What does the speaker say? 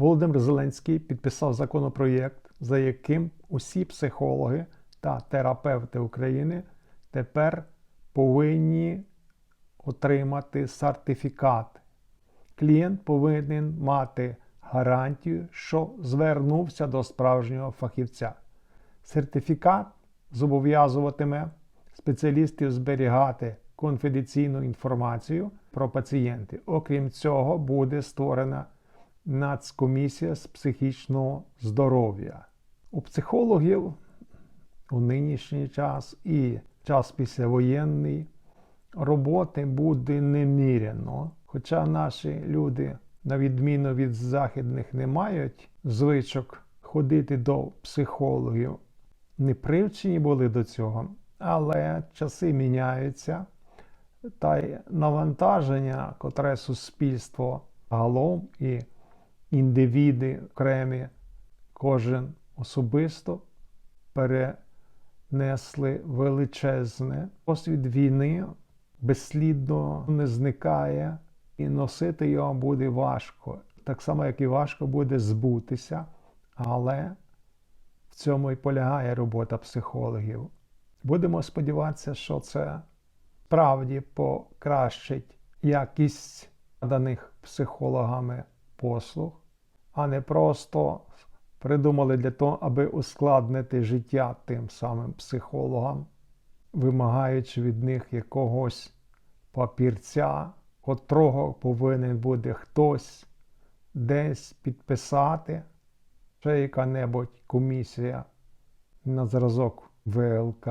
Володимир Зеленський підписав законопроєкт, за яким усі психологи та терапевти України тепер повинні отримати сертифікат. Клієнт повинен мати гарантію, що звернувся до справжнього фахівця. Сертифікат зобов'язуватиме спеціалістів зберігати конфіденційну інформацію про пацієнтів. Окрім цього, буде створена Нацкомісія з психічного здоров'я. У психологів у нинішній час і час післявоєнний роботи буде неміряно. Хоча наші люди, на відміну від західних, не мають звичок ходити до психологів, не привчені були до цього, але часи міняються, та й навантаження, котре суспільство галом і індивіди окремі, кожен особисто перенесли величезне. Досвід війни безслідно не зникає, і носити його буде важко. Так само, як і важко буде збутися, але в цьому і полягає робота психологів. Будемо сподіватися, що це справді покращить якість наданих психологами послуг, а не просто придумали для того, аби ускладнити життя тим самим психологам, вимагаючи від них якогось папірця, котрого повинен буде хтось десь підписати, ще яка-небудь комісія на зразок ВЛК